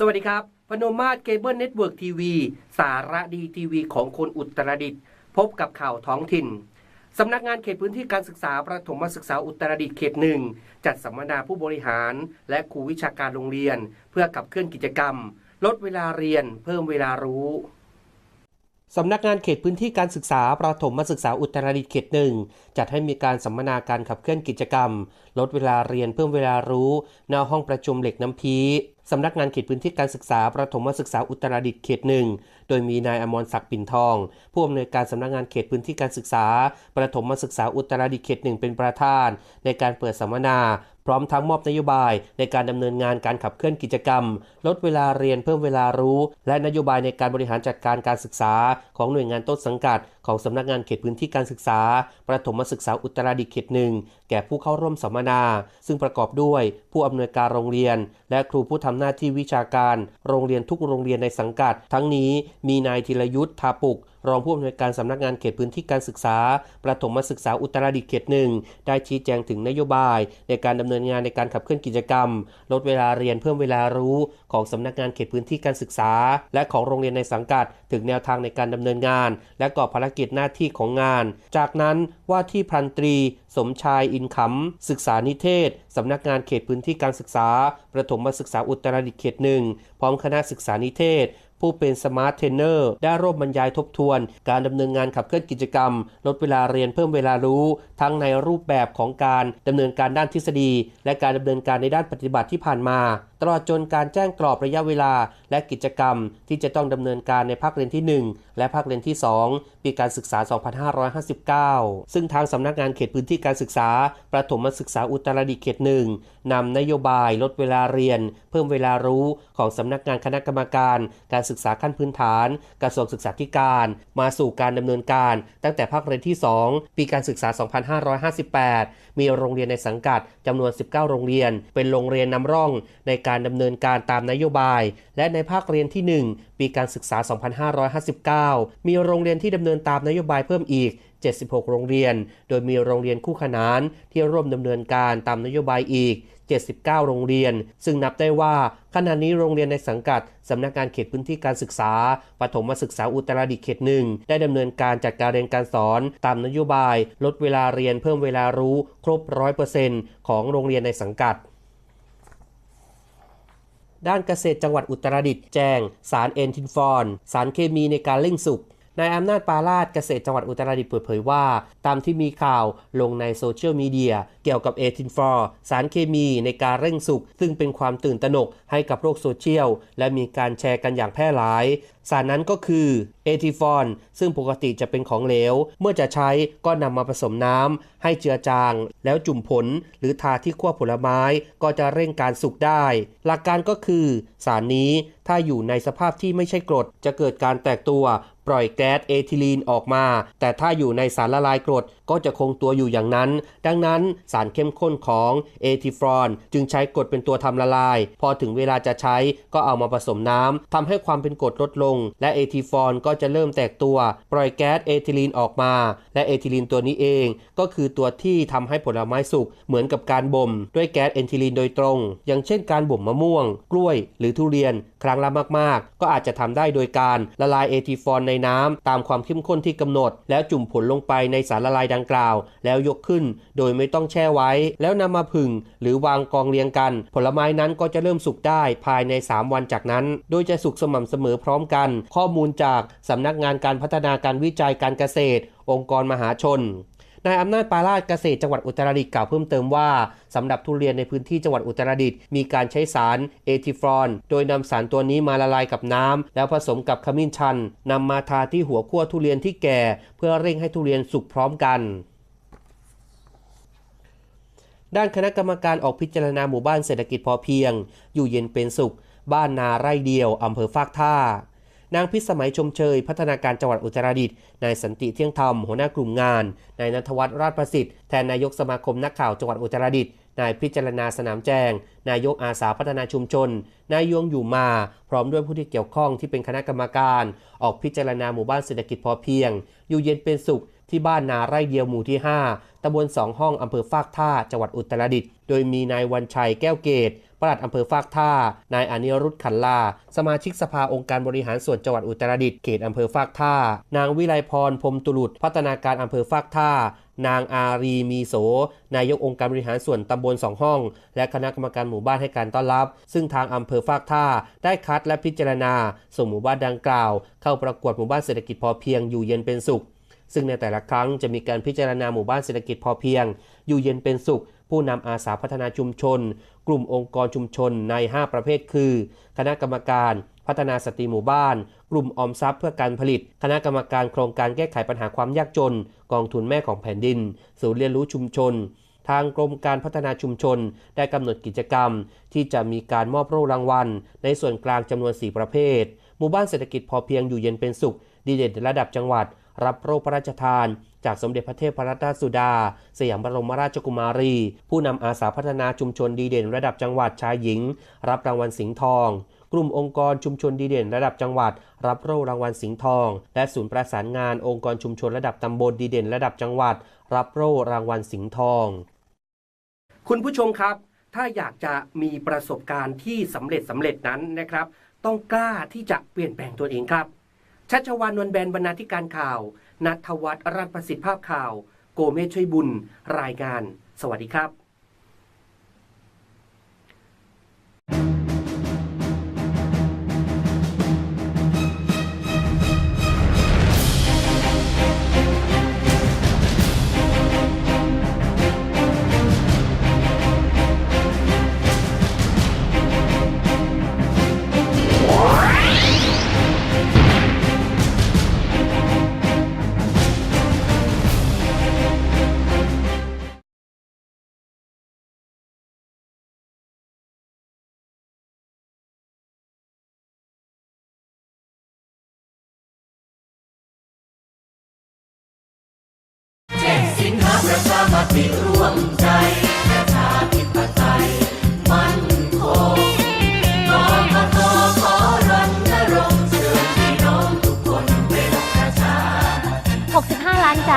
สวัสดีครับ พนมมาศเคเบิลเน็ตเวิร์กทีวี สาระดีทีวีของคนอุตรดิตถ์พบกับข่าวท้องถิ่น สำนักงานเขตพื้นที่การศึกษาประถมศึกษาอุตรดิตถ์เขตหนึ่งจัดสัมมนาผู้บริหาร และครูวิชาการโรงเรียน เพื่อขับเคลื่อนกิจกรรม ลดเวลาเรียน เพิ่มเวลารู้สำนักงานเขตพื้นที่การศึกษาประถมศึกษาอุตรดิตถ์เขตหนึ่งจัดให้มีการสัมมนาการขับเคลื่อนกิจกรรม ลดเวลาเรียนเพิ่มเวลารู้ณห้องประชุมเหล็กน้ำพี สำนักงานเขตพื้นที่การศึกษาประถมศึกษาอุตรดิตถ์เขตหนึ่ง โดยมีนายอมรศักดิ์ปิ่นทอง ผู้อำนวยการสำนักงานเขตพื้นที่การศึกษาประถมศึกษาอุตรดิตถ์เขตหนึ่งเป็นประธาน ในการเปิดสัมมนาพร้อมทั้งมอบนโยบายในการดำเนินงานการขับเคลื่อนกิจกรรม ลดเวลาเรียนเพิ่มเวลารู้ และนโยบายในการบริหารจัดการการศึกษา ของหน่วยงานต้นสังกัด ของสำนักงานเขตพื้นที่การศึกษา ประถมศึกษาอุตรดิตถ์เขตหนึ่งแก่ผู้เข้าร่วมสัมมนา ซึ่งประกอบด้วยผู้อำนวยการโรงเรียน และครูผู้ทำหน้าที่วิชาการ โรงเรียนทุกโรงเรียนในสังกัด ทั้งนี้มีนายธีรยุทธ์ทาปุก รองผู้อำนวยการสำนักงานเขตพื้นที่การศึกษา ประถมศึกษาอุตรดิตถ์เขตหนึ่งได้ชี้แจงถึงนโยบาย ในการดำเนินงานในการขับเคลื่อนกิจกรรม ลดเวลาเรียนเพิ่มเวลารู้ของสำนักงานเขตพื้นที่การศึกษา และของโรงเรียนในสังกัด ถึงแนวทางในการดำเนินงาน และกรอภารกิจหน้าที่ของงาน จากนั้นว่าที่พันตรี สมชายอินคำศึกษานิเทศสำนักงานเขตพื้นที่การศึกษา ประถมศึกษาอุตรดิตเขตหนึ่งพร้อมคณะศึกษานิเทศ ผู้เป็นสมาร์ทเทรนเนอร์ได้ร่วมบรรยายทบทวน การดำเนินงานขับเคลื่อนกิจกรรม ลดเวลาเรียนเพิ่มเวลารู้ ทั้งในรูปแบบของการดำเนินการด้านทฤษฎี และการดำเนินการในด้านปฏิบัติที่ผ่านมา ตลอดจนการแจ้งกรอบระยะเวลา และกิจกรรม ที่จะต้องดำเนินการในภาคเรียนที่ 1 และภาคเรียนที่ 2 ปีการศึกษา 2559 ซึ่งทางสำนักงานเขตพื้นที่การศึกษา ประถมศึกษาอุตรดิตถ์เขตหนึ่งนำนโยบายลดเวลาเรียน เพิ่มเวลารู้ของสำนักงานคณะกรรมการการศึกษาขั้นพื้นฐาน กระทรวงศึกษาธิการ มาสู่การดำเนินการ ตั้งแต่ภาคเรียนที่ 2 ปีการศึกษา 2558 มีโรงเรียนในสังกัดจำนวน 19 โรงเรียน เป็นโรงเรียนนำร่องในการดำเนินการตามนโยบาย และในภาคเรียนที่ 1 ปีการศึกษา 2559 มีโรงเรียนที่ดำเนินตามนโยบายเพิ่มอีก76 โรงเรียน โดยมีโรงเรียนคู่ขนานที่ร่วมดำเนินการตามนโยบายอีก 79 โรงเรียน ซึ่งนับได้ว่าขณะนี้โรงเรียนในสังกัดสำนักงานเขตพื้นที่การศึกษาปฐมศึกษาอุตรดิตถ์เขตหนึ่งได้ดำเนินการจัดการเรียนการสอนตามนโยบาย ลดเวลาเรียนเพิ่มเวลารู้ครบ 100%ของโรงเรียนในสังกัดด้านเกษตรจังหวัดอุตรดิตถ์แจ้ง สารเอนทินฟอน สารเคมีในการเร่งสุก นายอำนาจปาลาดเกษตรจังหวัดอุตรดิตถ์เปิดเผยว่า ตามที่มีข่าวลงในโซเชียลมีเดียเกี่ยวกับเอทินฟอร์สารเคมีในการเร่งสุกซึ่งเป็นความตื่นตระหนกให้กับโลกโซเชียล และมีการแชร์กันอย่างแพร่หลาย สารนั้นก็คือเอทิฟอนซึ่งปกติจะเป็นของเหลว เมื่อจะใช้ก็นำมาผสมน้ำให้เจือจาง แล้วจุ่มผลหรือทาที่ขั้วผลไม้ก็จะเร่งการสุกได้ หลักการก็คือ สารนี้ถ้าอยู่ในสภาพที่ไม่ใช่กรดจะเกิดการแตกตัว ปล่อยแก๊สเอทิลีนออกมา แต่ถ้าอยู่ในสารละลายกรด ก็จะคงตัวอยู่อย่างนั้น ดังนั้นสารเข้มข้นของเอทิฟรอนจึงใช้กรดเป็นตัวทำละลาย พอถึงเวลาจะใช้ก็เอามาผสมน้ำทำให้ความเป็นกรดลดลง และเอทิฟรอนก็จะเริ่มแตกตัว ปล่อยแก๊สเอทิลีนออกมา และเอทิลีนตัวนี้เอง ก็คือตัวที่ทำให้ผลไม้สุกเหมือนกับการบ่ม ด้วยแก๊สเอทิลีนโดยตรง อย่างเช่นการบ่มมะม่วง กล้วย หรือทุเรียน ครั้งละมากๆ ก็อาจจะทำได้โดยการละลายเอทิฟรอนในน้ำตามความเข้มข้นที่กำหนด แล้วจุ่มผลลงไปในสารละลายดังกล่าว แล้วยกขึ้น โดยไม่ต้องแช่ไว้ แล้วนำมาผึ่งหรือวางกองเรียงกัน ผลไม้นั้นก็จะเริ่มสุกได้ภายใน 3 วันจากนั้น โดยจะสุกสม่ำเสมอพร้อมกัน ข้อมูลจากสำนักงานการพัฒนาการวิจัยการเกษตร องค์กรมหาชน นายอำนาจปาราชเกษตรจังหวัดอุตรดิตถ์กล่าวเพิ่มเติมว่าสำหรับทุเรียนในพื้นที่จังหวัดอุตรดิตถ์มีการใช้สารเอทิฟรอน โดยนำสารตัวนี้มาละลายกับน้ำแล้วผสมกับขมิ้นชันนำมาทาที่หัวขั้วทุเรียนที่แก่ เพื่อเร่งให้ทุเรียนสุกพร้อมกันด้านคณะกรรมการออกพิจารณาหมู่บ้านเศรษฐกิจพอเพียง อยู่เย็นเป็นสุข บ้านนาไร่เดียว อำเภอฟากท่า นางพิสมัยชมเชย พัฒนาการจังหวัดอุตรดิตถ์นายสันติเที่ยงธรรมหัวหน้ากลุ่มงาน นายนัทวัฒน์ราชประสิทธิ์แทนนายกสมาคมนักข่าวจังหวัดอุตรดิตถ์นายพิจารณาสนามแจ้งนายกอาสาพัฒนาชุมชน นายยงอยู่มา พร้อมด้วยผู้ที่เกี่ยวข้องที่เป็นคณะกรรมการ ออกพิจารณาหมู่บ้านเศรษฐกิจพอเพียง อยู่เย็นเป็นสุขที่บ้านนาไร่เดียวหมู่ที่ 5ตำบลสองห้องอำเภอฟากท่า จังหวัดอุตรดิตถ์ โดยมีนายวันชัยแก้วเกต ปลัดอำเภอฟากท่า นายอนิรุตขันลา สมาชิกสภาองค์การบริหารส่วนจังหวัดอุตรดิตถ์เขตอำเภอฟากท่า นางวิไลพรพรมตุลุดพัฒนาการอำเภอฟากท่านางอารีมีโส นายกองค์การบริหารส่วนตำบลสองห้อง และคณะกรรมการหมู่บ้านให้การต้อนรับ ซึ่งทางอำเภอฟากท่า ได้คัดและพิจารณา ส่งหมู่บ้านดังกล่าว เข้าประกวดหมู่บ้านเศรษฐกิจพอเพียงอยู่เย็นเป็นสุข ซึ่งในแต่ละครั้งจะมีการพิจารณาหมู่บ้านเศรษฐกิจพอเพียง อยู่เย็นเป็นสุข ผู้นำอาสาพัฒนาชุมชน กลุ่มองค์กรชุมชนใน 5 ประเภท คือ คณะกรรมการพัฒนาสตรีหมู่บ้าน กลุ่มออมทรัพย์เพื่อการผลิต คณะกรรมการโครงการแก้ไขปัญหาความยากจน กองทุนแม่ของแผ่นดิน ศูนย์เรียนรู้ชุมชน ทางกรมการพัฒนาชุมชน ได้กำหนดกิจกรรม ที่จะมีการมอบโล่รางวัล ในส่วนกลางจำนวน 4 ประเภท หมู่บ้านเศรษฐกิจพอเพียงอยู่เย็นเป็นสุข ดีเด่นระดับจังหวัด รับโล่พระราชทานจากสมเด็จพระเทพรัตนสุดา สยามบรมราชกุมารี ผู้นำอาสาพัฒนาชุมชนดีเด่นระดับจังหวัดชายหญิง รับรางวัลสิงห์ทอง กลุ่มองค์กรชุมชนดีเด่นระดับจังหวัด รับโล่รางวัลสิงห์ทอง และศูนย์ประสานงานองค์กรชุมชนระดับตำบลดีเด่นระดับจังหวัด รับโล่รางวัลสิงห์ทอง คุณผู้ชมครับ ถ้าอยากจะมีประสบการณ์ที่สำเร็จสำเร็จนั้นนะครับ ต้องกล้าที่จะเปลี่ยนแปลงตัวเองครับชัชวานนวลแบนบรรณาธิการข่าว นัทวัฒน์รัตนประสิทธิภาพข่าว โกเมชช่วยบุญ รายงาน สวัสดีครับ สิงหาประชามติร่วมใจประชาธิปไตยมั่นคงกกตขอรณรงค์เชิญพี่น้องทุกคนเป็นประชา65 ล้านใจ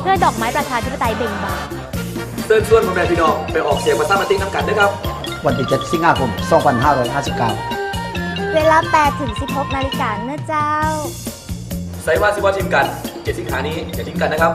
เพื่อดอกไม้ประชาธิปไตยเบ่งบานเชิญชวนพ่อแม่พี่น้องไปออกเสียงประชามติน้ำกันนะครับวันที่7สิงหาคม 2559 เวลา8ถึง16นาฬิกาเนื้อเจ้า ใส่ว่าสิว่าทีมกันเจ็ดสิงหานี้อย่าทิ้งกันนะครับ